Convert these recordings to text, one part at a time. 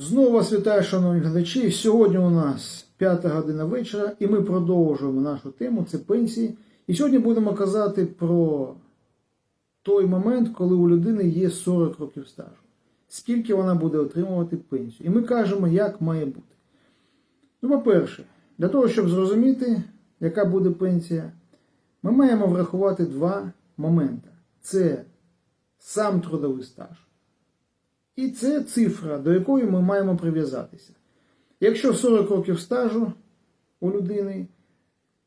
Знову вас вітаю, шановні глядачі. Сьогодні у нас 5 година вечора, і ми продовжуємо нашу тему це пенсії. І сьогодні будемо казати про той момент, коли у людини є 40 років стажу. Скільки вона буде отримувати пенсію. І ми кажемо, як має бути. Ну, по-перше, для того, щоб зрозуміти, яка буде пенсія, ми маємо врахувати два моменти: це сам трудовий стаж. І це цифра, до якої ми маємо прив'язатися. Якщо 40 років стажу у людини,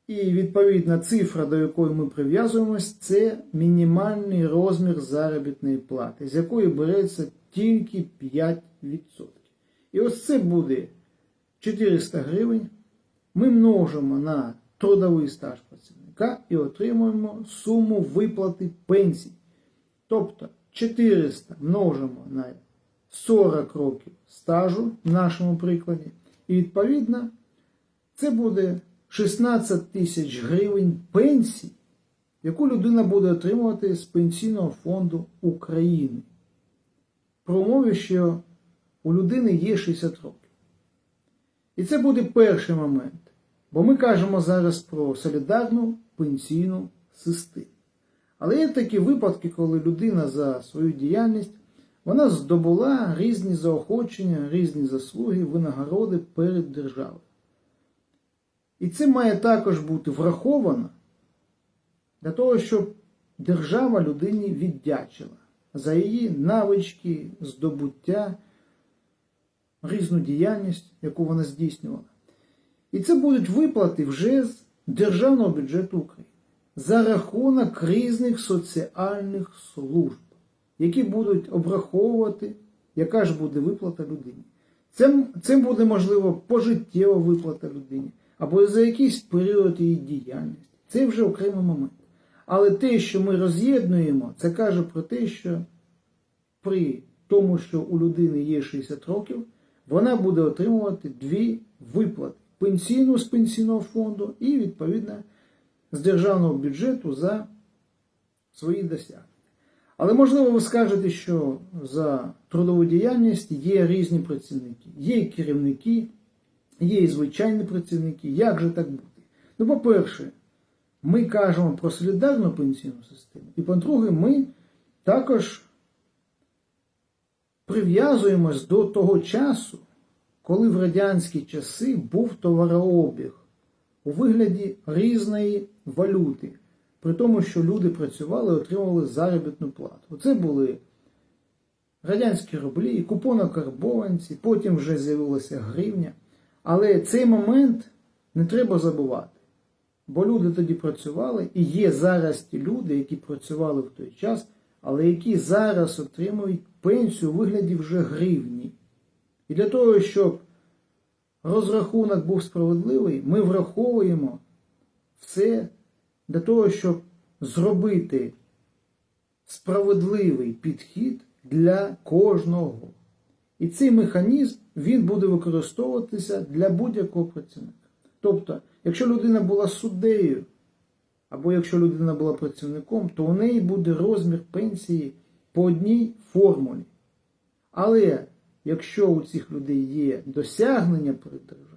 і відповідна цифра, до якої ми прив'язуємось, це мінімальний розмір заробітної плати, з якої береться тільки 5%. І ось це буде 400 гривень. Ми множимо на трудовий стаж працівника і отримуємо суму виплати пенсій. Тобто 400 множимо на 40 років стажу в нашому прикладі. І відповідно це буде 16 тисяч гривень пенсії, яку людина буде отримувати з Пенсійного фонду України. Про умові, що у людини є 60 років. І це буде перший момент. Бо ми кажемо зараз про солідарну пенсійну систему. Але є такі випадки, коли людина за свою діяльність вона здобула різні заохочення, різні заслуги, винагороди перед державою. І це має також бути враховано для того, щоб держава людині віддячила за її навички, здобуття, різну діяльність, яку вона здійснювала. І це будуть виплати вже з Державного бюджету України за рахунок різних соціальних служб які будуть обраховувати, яка ж буде виплата людині. Це, це буде, можливо, пожиттєва виплата людині, або за якийсь період її діяльності. Це вже окремий момент. Але те, що ми роз'єднуємо, це каже про те, що при тому, що у людини є 60 років, вона буде отримувати дві виплати: пенсійну з пенсійного фонду і, відповідно, з державного бюджету за свої досягнення. Але можливо ви скажете, що за трудову діяльність є різні працівники, є і керівники, є і звичайні працівники. Як же так бути? Ну, по-перше, ми кажемо про солідарну пенсійну систему, і по-друге, ми також прив'язуємось до того часу, коли в радянські часи був товарообіг у вигляді різної валюти при тому, що люди працювали і отримували заробітну плату. Оце були радянські рублі, купонокарбованці, потім вже з'явилася гривня. Але цей момент не треба забувати. Бо люди тоді працювали, і є зараз ті люди, які працювали в той час, але які зараз отримують пенсію у вигляді вже гривні. І для того, щоб розрахунок був справедливий, ми враховуємо все для того, щоб зробити справедливий підхід для кожного. І цей механізм він буде використовуватися для будь-якого працівника. Тобто, якщо людина була суддею, або якщо людина була працівником, то у неї буде розмір пенсії по одній формулі. Але якщо у цих людей є досягнення перед державою,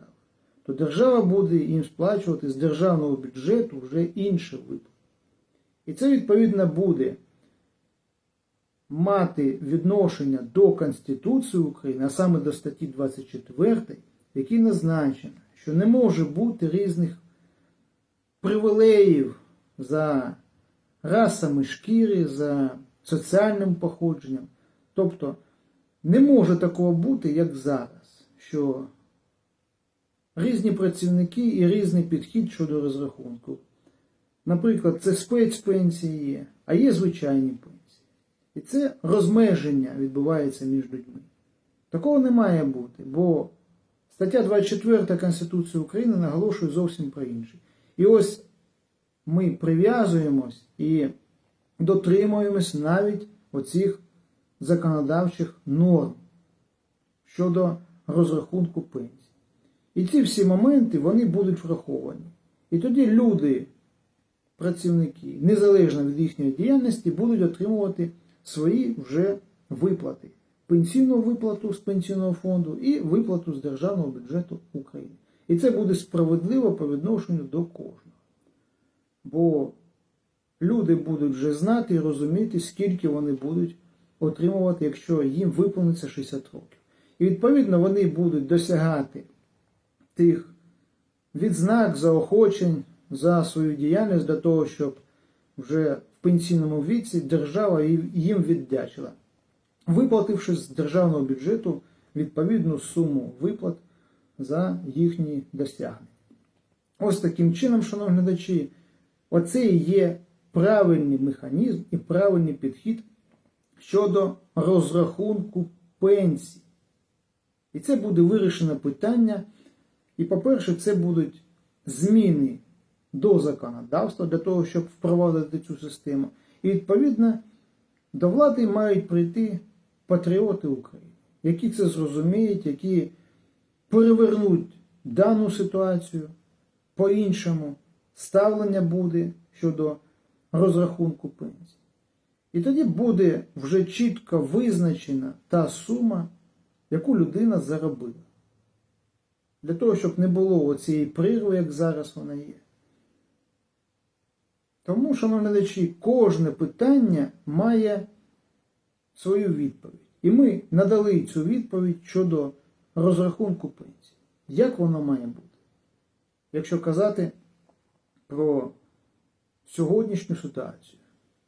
то держава буде їм сплачувати з державного бюджету вже інші виплати. І це, відповідно, буде мати відношення до Конституції України, а саме до статті 24, в якій назначено, що не може бути різних привілеїв за расами шкіри, за соціальним походженням. Тобто не може такого бути, як зараз, що різні працівники і різний підхід щодо розрахунку. Наприклад, це спецпенсії є, а є звичайні пенсії. І це розмеження відбувається між людьми. Такого не має бути, бо стаття 24 Конституції України наголошує зовсім про інше. І ось ми прив'язуємось і дотримуємось навіть оцих законодавчих норм щодо розрахунку пенсії. І ці всі моменти вони будуть враховані. І тоді люди, працівники, незалежно від їхньої діяльності, будуть отримувати свої вже виплати пенсійну виплату з пенсійного фонду і виплату з державного бюджету України. І це буде справедливо по відношенню до кожного. Бо люди будуть вже знати і розуміти, скільки вони будуть отримувати, якщо їм виповниться 60 років. І відповідно вони будуть досягати тих відзнак, заохочень за свою діяльність для того, щоб вже в пенсійному віці держава їм віддячила, виплативши з державного бюджету відповідну суму виплат за їхні досягнення. Ось таким чином, шановні глядачі, оце і є правильний механізм і правильний підхід щодо розрахунку пенсій. І це буде вирішено питання. І, по-перше, це будуть зміни до законодавства для того, щоб впровадити цю систему. І, відповідно, до влади мають прийти патріоти України, які це зрозуміють, які перевернуть дану ситуацію по-іншому, ставлення буде щодо розрахунку пенсій. І тоді буде вже чітко визначена та сума, яку людина заробила. Для того, щоб не було оцієї прірви, як зараз вона є. Тому, шановні глядачі, кожне питання має свою відповідь. І ми надали цю відповідь щодо розрахунку пенсії. Як воно має бути? Якщо казати про сьогоднішню ситуацію,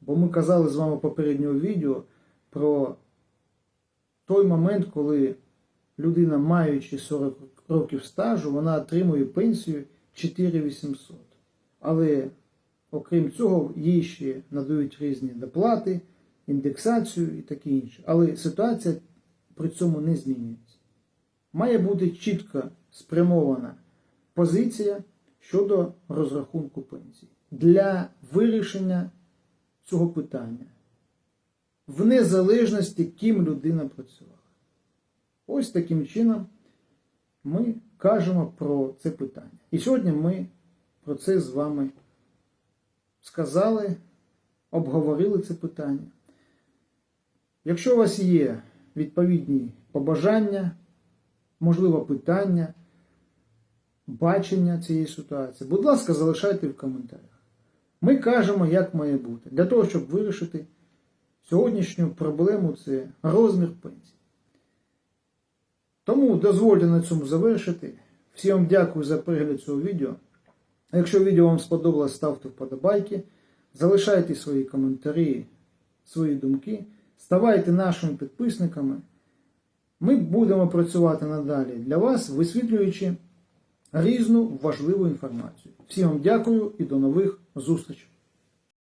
бо ми казали з вами попереднього відео про той момент, коли людина, маючи 40 років стажу, вона отримує пенсію 4800. Але окрім цього, їй ще надають різні доплати, індексацію і таке інше. Але ситуація при цьому не змінюється. Має бути чітко спрямована позиція щодо розрахунку пенсії для вирішення цього питання в незалежності, ким людина працювала. Ось таким чином ми кажемо про це питання. І сьогодні ми про це з вами сказали, обговорили це питання. Якщо у вас є відповідні побажання, можливо, питання, бачення цієї ситуації, будь ласка, залишайте в коментарях. Ми кажемо, як має бути, для того, щоб вирішити сьогоднішню проблему це розмір пенсії. Тому дозвольте на цьому завершити. Всім вам дякую за перегляд цього відео. Якщо відео вам сподобалось, ставте вподобайки, залишайте свої коментарі, свої думки, ставайте нашими підписниками. Ми будемо працювати надалі для вас, висвітлюючи різну важливу інформацію. Всім вам дякую і до нових зустрічей!